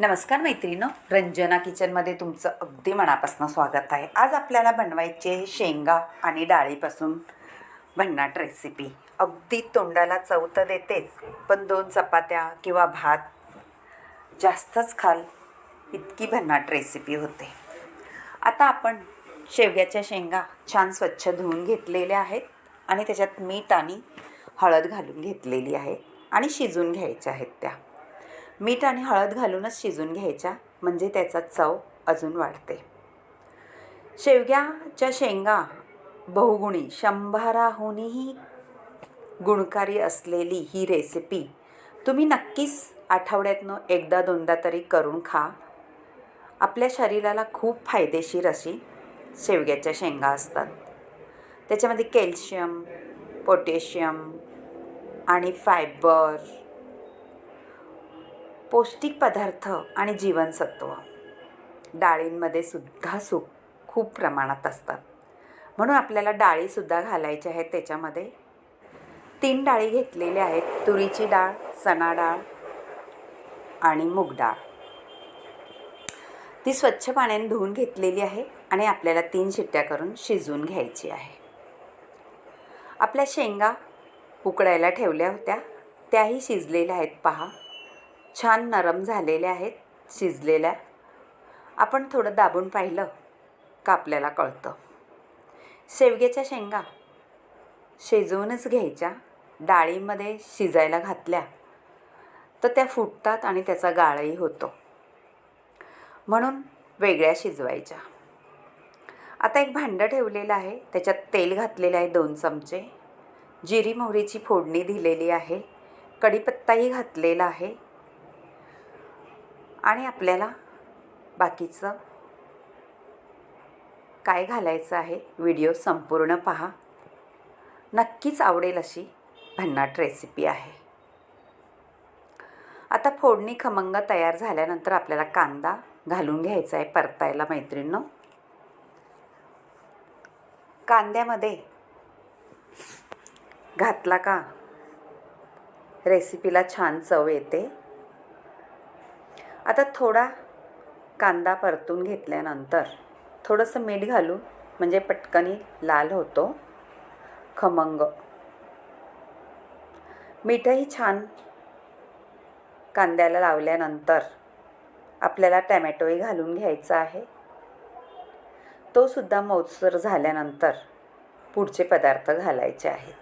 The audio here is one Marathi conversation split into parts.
नमस्कार मैत्रिणीनं रंजना किचनमध्ये तुमचं अगदी मनापासून स्वागत आहे. आज आपल्याला बनवायची आहे शेंगा आणि डाळीपासून भन्नाट रेसिपी अगदी तोंडाला चव तर देतेच पण दोन चपात्या किंवा भात जास्तच खाल इतकी भन्नाट रेसिपी होते. आता आपण शेवग्याच्या शेंगा छान स्वच्छ धुवून घेतलेल्या आहेत आणि त्याच्यात मीठ आणि हळद घालून घेतलेली आहे आणि शिजून घ्यायच्या आहेत त्या. मीठ आणि हळद घालूनच शिजून घ्यायच्या म्हणजे त्याचा चव अजून वाढते. शेवग्याच्या शेंगा बहुगुणी शंभराहूनही गुणकारी असलेली ही रेसिपी तुम्ही नक्कीच आठवड्यातनं एकदा दोनदा तरी करून खा. आपल्या शरीराला खूप फायदेशीर अशी शेवग्याच्या शेंगा असतात. त्याच्यामध्ये कॅल्शियम पोटॅशियम आणि फायबर पौष्टिक पदार्थ आणि जीवनसत्व. डाळींमध्ये सुद्धा सु खूप प्रमाणात असतात. म्हणून आपल्याला डाळीसुद्धा घालायच्या आहेत त्याच्यामध्ये. तीन डाळी घेतलेल्या आहेत. तुरीची डाळ चणा डाळ आणि मूग डाळ. ती स्वच्छ पाण्याने धुवून घेतलेली आहे आणि आपल्याला तीन शिट्ट्या करून शिजवून घ्यायची आहे. आपल्या शेंगा उकडायला ठेवल्या होत्या. त्याही शिजलेल्या आहेत. पहा. छान नरम झालेल्या आहेत शिजलेल्या. आपण थोडं दाबून पाहिलं का आपल्याला कळतं. शेवग्याच्या शेंगा शिजवूनच घ्यायच्या डाळीमध्ये शिजायला घातल्या तर त्या फुटतात आणि त्याचा गाळही होतो. म्हणून वेगळ्या शिजवायच्या. आता एक भांडं ठेवलेलं आहे त्याच्यात तेल घातलेलं आहे दोन चमचे. जिरी मोहरीची फोडणी दिलेली आहे कढीपत्ताही घातलेला आहे. आणि आपल्याला बाकीचं काय घालायचं आहे व्हिडिओ संपूर्ण पहा. नक्कीच आवडेल अशी भन्नाट रेसिपी आहे. आता फोडणी खमंग तयार झाल्यानंतर आपल्याला कांदा घालून घ्यायचा आहे परतायला मैत्रिणीनं. कांद्यामध्ये घातला का? रेसिपीला छान चव येते. आता थोडा कांदा परतून घेतल्यानंतर थोडंसं मीठ घालून म्हणजे पटकनी लाल होतो. खमंग. मीठही छान कांद्याला लावल्यानंतर आपल्याला टॅमॅटोही घालून घ्यायचा आहे. तो सुद्धा मौसर झाल्यानंतर पुढचे पदार्थ घालायचे आहेत.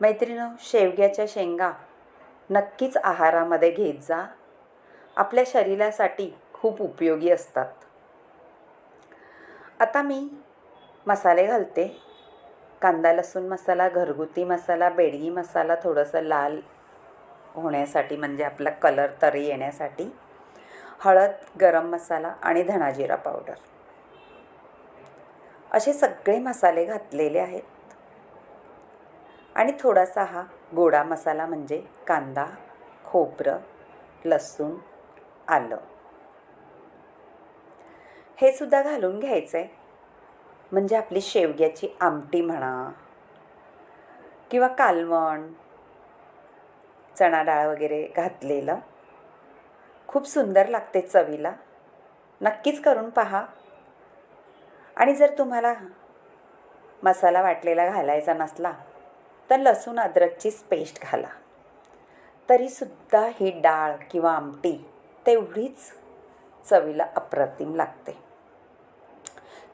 मैत्रिणं शेवग्याच्या शेंगा नक्कीच आहारामध्ये घेत जा. आपल्या शरीरासाठी खूप उपयोगी असतात. आता मी मसाले घालते. कांदा लसूण मसाला घरगुती मसाला बेडगी मसाला थोडंसं लाल होण्यासाठी म्हणजे आपला कलर तरी येण्यासाठी हळद गरम मसाला आणि धणाजिरा पावडर असे सगळे मसाले घातलेले आहेत. आणि थोडासा हा गोडा मसाला म्हणजे कांदा खोबरं लसूण आलं. हे सुद्धा घालून घ्यायचं आहे म्हणजे आपली शेवग्याची आमटी म्हणा किंवा कालवण चणा डाळ वगैरे घातलेलं. खूप सुंदर लागते चवीला. नक्कीच करून पहा. आणि जर तुम्हाला मसाला वाटलेला घालायचा नसला तर लसूण अद्रकचीच पेस्ट घाला. तरीसुद्धा ही डाळ किंवा आमटी तेवढीच चवीला अप्रतिम लागते.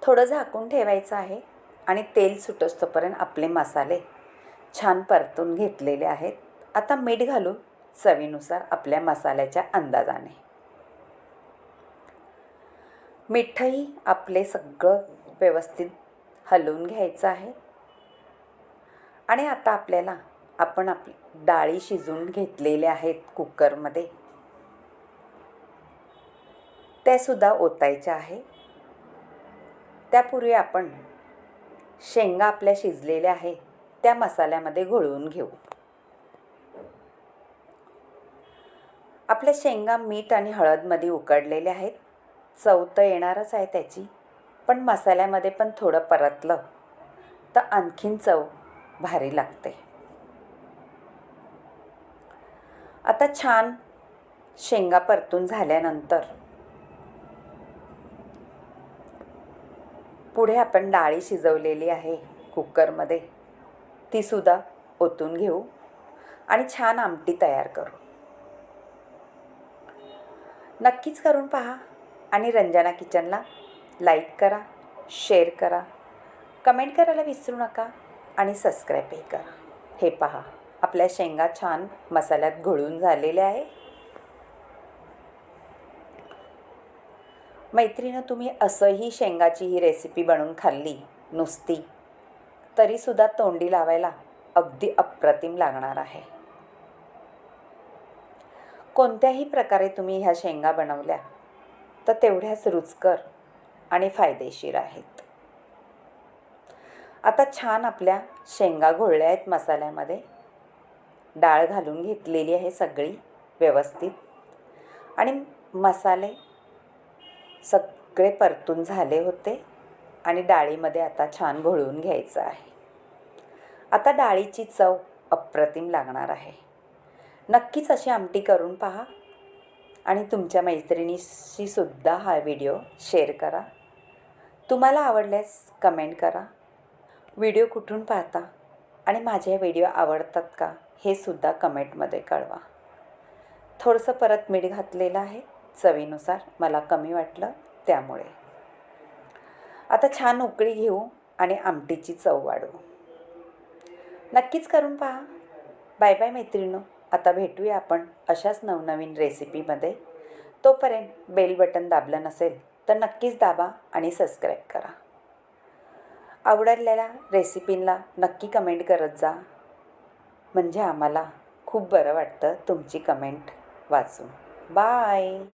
थोडं झाकून ठेवायचं आहे आणि तेल सुटोस्तोपर्यंत आपले मसाले छान परतून घेतलेले आहेत. आता मीठ घालून चवीनुसार आपल्या मसाल्याच्या अंदाजाने. मिठही आपले सगळं व्यवस्थित हलवून घ्यायचं आहे. आणि आता आपल्याला आपण आपली डाळी शिजवून घेतलेल्या आहेत कुकरमध्ये. त्यासुद्धा ओतायच्या आहे. त्यापूर्वी आपण शेंगा आपल्या शिजलेल्या आहे त्या मसाल्यामध्ये घोळवून घेऊ. आपल्या शेंगा मीठ आणि हळदमध्ये उकडलेल्या आहेत. चव तर येणारच आहे त्याची पण मसाल्यामध्ये पण थोडं परतलं तर आणखीन चव भारी लागते. आता छान शेंगा परतून झाल्यानंतर पुढे आपण डाळी शिजवलेली आहे कुकरमध्ये. तीसुद्धा ओतून घेऊ आणि छान आमटी तयार करू. नक्कीच करून पहा आणि रंजना किचनला लाईक करा शेअर करा कमेंट करायला विसरू नका आणि सबस्क्राईबही करा. हे पहा आपल्या शेंगा छान मसाल्यात घोळून झालेल्या आहे मैत्रीनं तुम्ही असंही शेंगाची ही रेसिपी बनवून खाल्ली नुसती. तरीसुद्धा तोंडी लावायला अगदी अप्रतिम लागणार आहे. कोणत्याही प्रकारे तुम्ही ह्या शेंगा बनवल्या तर तेवढ्याच रुचकर आणि फायदेशीर आहेत. आता छान आपल्या शेंगा घोळल्या आहेत मसाल्यामध्ये. डाळ घालून घेतलेली आहे सगळी व्यवस्थित. आणि मसाले सगळे परतून झाले होते आणि डाळीमध्ये आता छान घोळून घ्यायचं आहे. आता डाळीची चव अप्रतिम लागणार आहे. नक्कीच अशी आमटी करून पहा आणि तुमच्या मैत्रिणीशी सुद्धा हा व्हिडिओ शेअर करा. तुम्हाला आवडल्यास कमेंट करा. व्हिडिओ कुठून पाहता आणि माझे व्हिडिओ आवडतात का हे सुद्धा कमेंटमध्ये कळवा. थोडंसं परत मीठ घातलेलं आहे. चवीनुसार मला कमी वाटलं त्यामुळे. आता छान उकळी घेऊ आणि आमटीची चव वाढवू. नक्कीच करून पहा. बाय बाय मैत्रिणो आता भेटूया आपण अशाच नवनवीन रेसिपीमध्ये. तोपर्यंत बेल बटन दाबलं नसेल तर नक्कीच दाबा आणि सबस्क्राईब करा. आवडलेल्या रेसिपींना नक्की कमेंट करत जा. म्हणजे आम्हाला खूप बरं वाटतं तुमची कमेंट वाचून. बाय!